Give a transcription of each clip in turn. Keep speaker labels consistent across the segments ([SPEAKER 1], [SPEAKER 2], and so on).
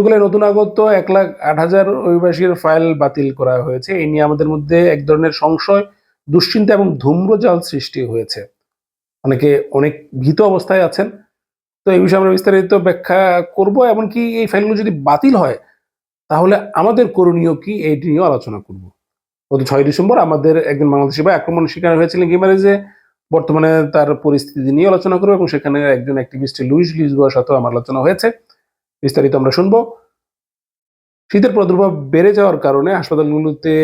[SPEAKER 1] পর্তুগালে নতুন আগত এক লাখ আট হাজার অভিবাসীর ফাইল বাতিল করা হয়েছে। এই নিয়ে আমাদের মধ্যে এক ধরনের সংশয়, দুশ্চিন্তা এবং ধূম্রজাল সৃষ্টি হয়েছে। অনেকে অনেক ভীত অবস্থায় আছেন। তো এই বিষয়ে আমরা বিস্তারিত ব্যাখ্যা করব এমনকি এই ফাইলগুলো যদি বাতিল হয়, তাহলে আমাদের করণীয় কি এইটি নিয়েও আলোচনা করব। গত ছয় ডিসেম্বর আমাদের একজন বাংলাদেশি ভাই আক্রমণ শিকার হয়েছিলেন গেমারেজে। বর্তমানে তার পরিস্থিতি নিয়ে আলোচনা করব এবং সেখানে একজন অ্যাক্টিভিস্ট লুইস লিসবোয়ার সাথেও আমার আলোচনা হয়েছে। বিস্তারিত আমরা শুনব। শীতের প্রাদুর্ভাব বেড়ে যাওয়ার কারণে হাসপাতালগুলোতে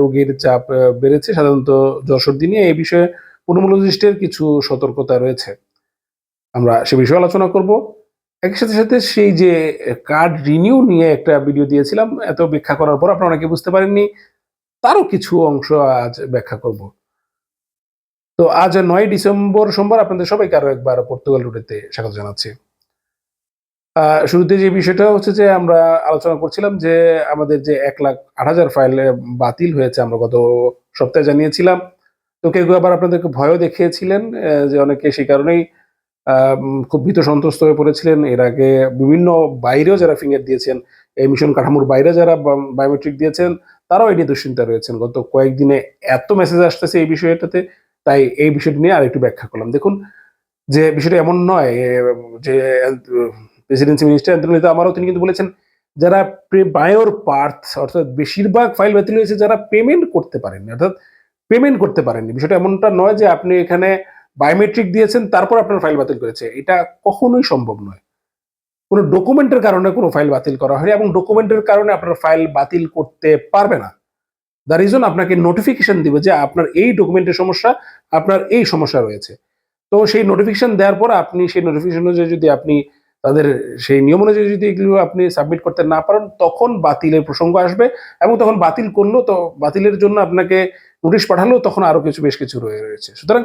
[SPEAKER 1] রোগীর চাপ বেড়েছে। সাধারণত জ্বর সর্দি নিয়ে এই বিষয়ে পুনমোলজিস্টের কিছু সতর্কতা রয়েছে। আমরা সে বিষয়ে আলোচনা করব। একই সাথে সাথে সেই যে কার্ড রিনিউ নিয়ে একটা ভিডিও দিয়েছিলাম, এত ব্যাখ্যা করার পর আপনারা অনেকে বুঝতে পারেননি, তারও কিছু অংশ আজ ব্যাখ্যা করব। তো আজ নয় ডিসেম্বর সোমবার আপনাদের সবাইকে আরও একবার পর্তুগাল রুটেতে স্বাগত জানাচ্ছি। শুরুতে যে বিষয়টা হচ্ছে যে আমরা আলোচনা করছিলাম যে আমাদের যে এক লাখ আট হাজার ফাইল বাতিল হয়েছে, আমরা গত সপ্তাহে জানিয়েছিলাম। তো কেউ আবার আপনাদেরকে ভয়ও দেখিয়েছিলেন যে অনেকে সেই কারণেই খুব ভীত সন্ত্রস্ত হয়ে পড়েছিলেন। এর আগে বিভিন্ন বাইরেও যারা ফিঙ্গার দিয়েছেন, এই মিশন কাঠামোর বাইরে যারা বায়োমেট্রিক দিয়েছেন, তারাও এটি দুশ্চিন্তা রয়েছেন। গত কয়েকদিনে এত মেসেজ আসতেছে এই বিষয়টাতে, তাই এই বিষয়টি নিয়ে আরেকটু ব্যাখ্যা করলাম। দেখুন, যে বিষয়টা এমন নয় যে প্রেসিডেন্সি মিনিস্টার অ্যান্থনি আমারও তিনি কিন্তু বলেছেন, যারা বায়োর পার্থ অর্থাৎ বেশিরভাগ ফাইল বাতিল হয়েছে, যারা পেমেন্ট করতে পারেননি, অর্থাৎ পেমেন্ট করতে পারেননি। বিষয়টা এমনটা নয় যে আপনি এখানে বায়োমেট্রিক দিয়েছেন, তারপর আপনার ফাইল বাতিল করেছে। এটা কখনোই সম্ভব নয়। কোনো ডকুমেন্টের কারণে কোনো ফাইল বাতিল করা হয়নি এবং ডকুমেন্টের কারণে আপনার ফাইল বাতিল করতে পারবে না। দ্য রিজন আপনাকে নোটিফিকেশন দিবে যে আপনার এই ডকুমেন্টের সমস্যা, আপনার এই সমস্যা রয়েছে। তো সেই নোটিফিকেশন দেওয়ার পর আপনি সেই নোটিফিকেশন অনুযায়ী যদি আপনি তাদের সেই নিয়ম অনুযায়ী যদি এগুলো আপনি সাবমিট করতে না পারেন, তখন বাতিলের প্রসঙ্গ আসবে এবং তখন বাতিল করল তো বাতিলের জন্য আপনাকে নোটিশ পাঠালো, তখন আরও কিছু বেশ কিছু রয়ে রয়েছে। সুতরাং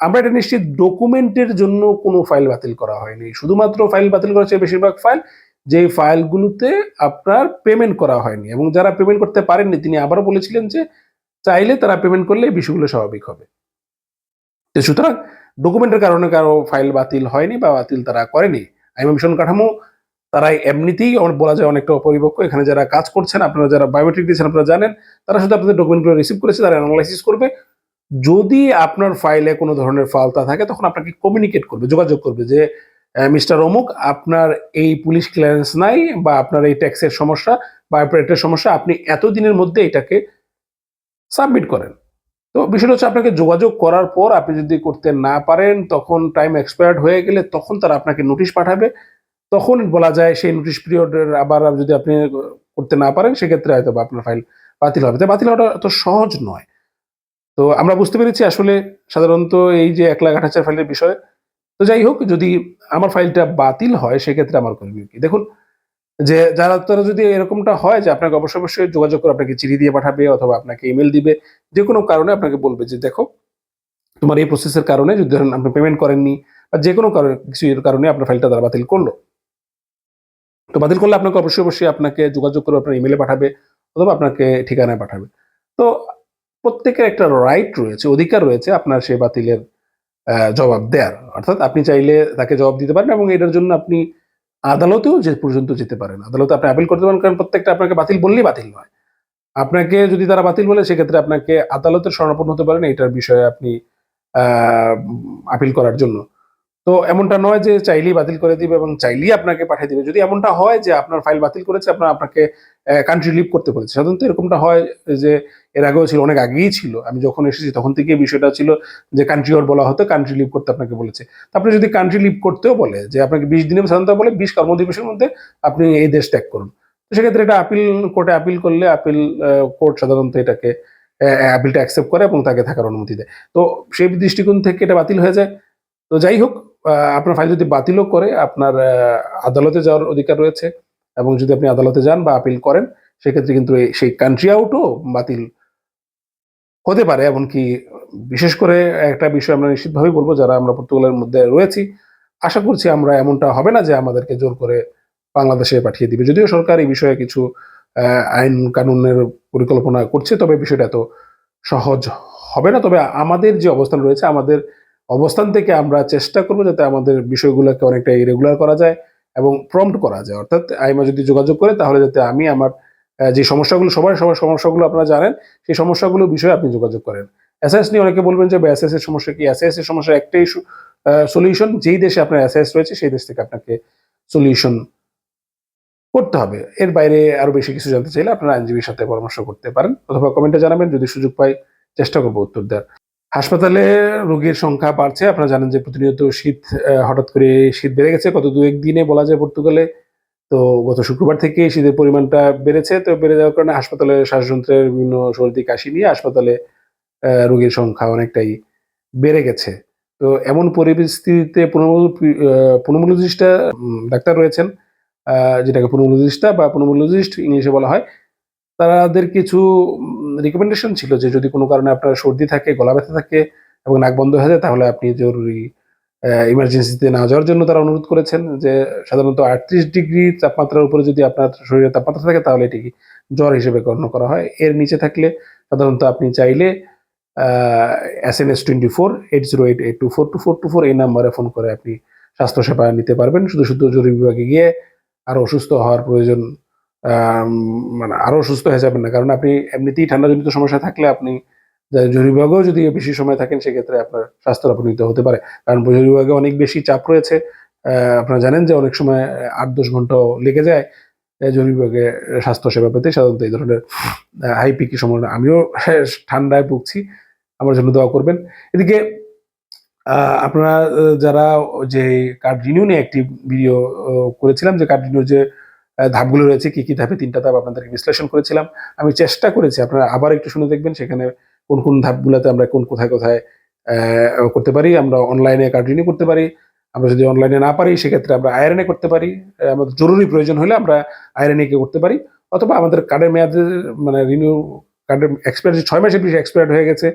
[SPEAKER 1] আমরা এটা নিশ্চিত ডকুমেন্টের জন্য কোনো ফাইল বাতিল করা হয়নি। শুধুমাত্র ফাইল বাতিল করেছে বেশিরভাগ ফাইল যে ফাইলগুলোতে আপনার পেমেন্ট করা হয়নি এবং যারা পেমেন্ট করতে পারেননি, তিনি আবারও বলেছিলেন যে চাইলে তারা পেমেন্ট করলে এই বিষয়গুলো স্বাভাবিক হবে। সুতরাং ডকুমেন্টের কারণে কারও ফাইল বাতিল হয়নি বা বাতিল তারা করেনি। আইএম মিশন কাঠামো তারা এমনিতেই বলা যায় অনেকটা অপরিপক্ক। এখানে যারা কাজ করছেন, আপনারা যারা বায়োমেট্রিক দিয়েছেন, আপনারা জানেন, তারা শুধু আপনাদের ডকুমেন্টগুলো রিসিভ করেছে, তারা অ্যানালাইসিস করবে। যদি আপনার ফাইলে কোনো ধরনের ফালতা থাকে, তখন আপনাকে কমিউনিকেট করবে, যোগাযোগ করবে যে মিস্টার অমুক, আপনার এই পুলিশ ক্লিয়ারেন্স নাই বা আপনার এই ট্যাক্সের সমস্যা বা সমস্যা, আপনি এত দিনের মধ্যে এটাকে সাবমিট করেন। তো বিষয়টা হচ্ছে আপনাকে যোগাযোগ করার পর আপনি যদি করতে না পারেন, তখন টাইম এক্সপায়ার্ড হয়ে গেলে তখন তারা আপনাকে নোটিশ পাঠাবে। তখন বলা যায় সেই নোটিশ পিরিয়ডের আবার যদি আপনি করতে না পারেন, সেক্ষেত্রে হয়তো আপনার ফাইল বাতিল হবে। তাই বাতিল হওয়াটা এত সহজ নয়। তো আমরা বুঝতে পেরেছি আসলে সাধারণত এই যে এক লাখ আট হাজার ফাইলের বিষয়। তো যাই হোক, যদি আমার ফাইলটা বাতিল হয়, সেক্ষেত্রে আমার করবে কি দেখুন যে যারা তারা যদি এরকমটা হয় যে আপনাকে অবশ্যই অবশ্যই যোগাযোগ করে আপনাকে চিঠি দিয়ে পাঠাবে অথবা আপনাকে ইমেল দিবে, যে কোনো কারণে আপনাকে বলবে যে দেখো, তোমার এই প্রসেসের কারণে যদি ধরেন আপনি পেমেন্ট করেননি বা যে কোনো কারণে কিছু এর কারণে আপনার ফাইলটা তারা বাতিল করল। তো বাতিল করলে আপনাকে অবশ্যই অবশ্যই আপনাকে যোগাযোগ করে আপনার ইমেলে পাঠাবে অথবা আপনাকে ঠিকানায় পাঠাবে। তো প্রত্যেকের একটা রাইট রয়েছে, অধিকার রয়েছে আপনার সেই বাতিলের জবাব দেওয়ার অর্থাৎ আপনি চাইলে তাকে জবাব দিতে পারেন এবং এটার জন্য আপনি আদালতেও যে পর্যন্ত যেতে পারেন আদালতে আপনি আপিল করতে পারেন, কারণ প্রত্যেকটা আপনাকে বাতিল বললেই বাতিল নয় আপনাকে যদি তারা বাতিল বলে, সেক্ষেত্রে আপনাকে আদালতের স্বর্ণপূর্ণ হতে পারেন এটার বিষয়ে আপনি আপিল করার জন্য। তো এমনটা নয় যে চাইলেই বাতিল করে দিবে এবং চাইলেই আপনাকে পাঠিয়ে দিবে। যদি এমনটা হয় যে আপনার ফাইল বাতিল করেছে, আপনার আপনাকে কান্ট্রি লিভ করতে বলেছে। সাধারণত এরকমটা হয় যে এর আগেও ছিল, অনেক আগেই ছিল। আমি যখন এসেছি তখন থেকে বিষয়টা ছিল যে কান্ট্রি ওর বলা হতো কান্ট্রি লিভ করতে আপনাকে বলেছে। তো আপনি যদি কান্ট্রি লিভ করতেও বলে, যে আপনাকে বিশ দিনে সাধারণত বলে বিশ কর্মদিবসের মধ্যে আপনি এই দেশ ত্যাগ করুন। তো সেক্ষেত্রে এটা আপিল কোর্টে আপিল করলে আপিল কোর্ট সাধারণত এটাকে আপিলটা অ্যাকসেপ্ট করে এবং তাকে থাকার অনুমতি দেয়। তো সেই দৃষ্টিকোণ থেকে এটা বাতিল হয়ে যায়। তো যাই হোক আপনার ফাইল যদি বাতিলও করে, আপনার আদালতে যাওয়ার অধিকার রয়েছে এবং যদি আপনি আদালতে যান বা আপিল করেন, সেক্ষেত্রে কিন্তু সেই কান্ট্রি আউটও বাতিল হতে পারে। এমনকি বিশেষ করে একটা বিষয় আমরা নিশ্চিতভাবেই বলব, যারা আমরা পর্তুগালের মধ্যে রয়েছি, আশা করছি আমরা এমনটা হবে না যে আমাদেরকে জোর করে বাংলাদেশে পাঠিয়ে দিবে। যদিও সরকার এই বিষয়ে কিছু আইন কানুনের পরিকল্পনা করছে, তবে বিষয়টা এত সহজ হবে না। তবে আমাদের যে অবস্থান রয়েছে, আমাদের অবস্থান থেকে আমরা চেষ্টা করব যাতে আমাদের বিষয়গুলোকে অনেকটা ইরেগুলার করা যায় এবং প্রম্পট করা যায়। অর্থাৎ আইমা যদি যোগাযোগ করে, তাহলে যাতে আমি আমার যে সমস্যাগুলো, সবার সবার সমস্যাগুলো আপনারা জানেন, সেই সমস্যাগুলো বিষয়ে আপনি যোগাযোগ করেন। এসএস নিয়ে অনেকে বলবেন যে এসএস এর সমস্যা কি? এসএস এর সমস্যা একটাই সলিউশন যেই দেশে আপনার এসএস রয়েছে, সেই দেশ থেকে আপনাকে সলিউশন করতে হবে। এর বাইরে আরও বেশি কিছু জানতে চাইলে আপনারা আইনজীবীর সাথে পরামর্শ করতে পারেন অথবা কমেন্টে জানাবেন, যদি সুযোগ পাই, চেষ্টা করব উত্তর দেওয়ার। হাসপাতালে রোগীর সংখ্যা বাড়ছে। আপনারা জানেন যে প্রতিনিয়ত শীত হঠাৎ করে শীত বেড়ে গেছে। গত দু একদিনে বলা যায় পর্তুগালে, তো গত শুক্রবার থেকে শীতের পরিমাণটা বেড়েছে। তো বেড়ে যাওয়ার কারণে হাসপাতালে শ্বাসযন্ত্রের বিভিন্ন সর্দি, কাশি নিয়ে হাসপাতালে রোগীর সংখ্যা অনেকটাই বেড়ে গেছে। তো এমন পরিস্থিতিতে পনেমোলজিস্টটা ডাক্তার রয়েছেন যেটাকে পনেমোলজিস্টটা বা পনেমোলজিস্ট ইংলিশে বলা হয় তাদের কিছু রিকমেন্ডেশন ছিল যে যদি কোনো কারণে আপনার সর্দি থাকে, গলা ব্যথা থাকে এবং নাক বন্ধ হয়ে যায়, তাহলে আপনি জরুরি ইমার্জেন্সিতে না যাওয়ার জন্য তারা অনুরোধ করেছেন যে সাধারণত আটত্রিশ ডিগ্রি তাপমাত্রার উপরে যদি আপনার শরীরে তাপমাত্রা থাকে, তাহলে এটিকে জ্বর হিসেবে গণ্য করা হয়। এর নিচে থাকলে সাধারণত আপনি চাইলে S N S twenty four eight zero eight eight two four two four two four এই নাম্বারে ফোন করে আপনি স্বাস্থ্যসেবা নিতে পারবেন। শুধু শুধু জরুরি বিভাগে গিয়ে আরও অসুস্থ হওয়ার প্রয়োজন মানে আরও সুস্থ হয়ে যাবেন না। কারণ আপনি এমনিতেই ঠান্ডা ঠান্ডাজনিত সমস্যা থাকলে আপনি জরুরি বিভাগেও যদি বেশি সময় থাকেন, সেক্ষেত্রে আপনার স্বাস্থ্যের অবনতি হতে পারে। কারণ জরুরি বিভাগে অনেক বেশি চাপ রয়েছে। আপনারা জানেন যে অনেক সময় আট দশ ঘন্টাও লেগে যায় জরুরি বিভাগে স্বাস্থ্য সেবা পেতে। সাধারণত এই ধরনের হাই পিকি সম্ভাবনা আমিও ঠান্ডায় ভুগছি। আমার জন্য দোয়া করবেন। এদিকে আপনারা যারা যে কার্ড রিনিউ নিয়ে একটি ভিডিও করেছিলাম, যে কার্ড রিনিউ যে ধাপগুলো রয়েছে, কি কি ধাপে তিনটা ধাপ আপনাদেরকে বিশ্লেষণ করেছিলাম। আমি চেষ্টা করেছি, আপনারা আবার একটু শুনে দেখবেন সেখানে কোন কোন ধাপগুলোতে আমরা কোন কোথায় কোথায় করতে পারি। আমরা অনলাইনে কার্ড রিনিউ করতে পারি। আমরা যদি অনলাইনে না পারি, সেক্ষেত্রে আমরা আয়রনে করতে পারি। আমাদের জরুরি প্রয়োজন হলে আমরা আয়রনে করতে পারি। অথবা আমাদের কার্ডের মেয়াদে মানে রিনিউ কার্ডের এক্সপায়ার ছয় মাসের বেশি এক্সপায়ার্ড হয়ে গেছে,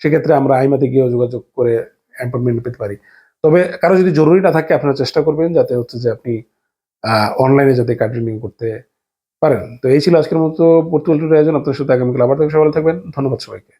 [SPEAKER 1] সেক্ষেত্রে আমরা আইমাতে গিয়েও যোগাযোগ করে অ্যাপয়েন্টমেন্ট পেতে পারি। তবে কারও যদি জরুরি না থাকে, আপনারা চেষ্টা করবেন যাতে হচ্ছে যে আপনি অনলাইনে যাতে কার্ড রিনিউ করতে পারেন। তো এই ছিল আজকের মতো পর্তুগাল আয়োজন। আপনার সাথে আগামীকাল আবার থেকে সবাই থাকবেন। ধন্যবাদ সবাইকে।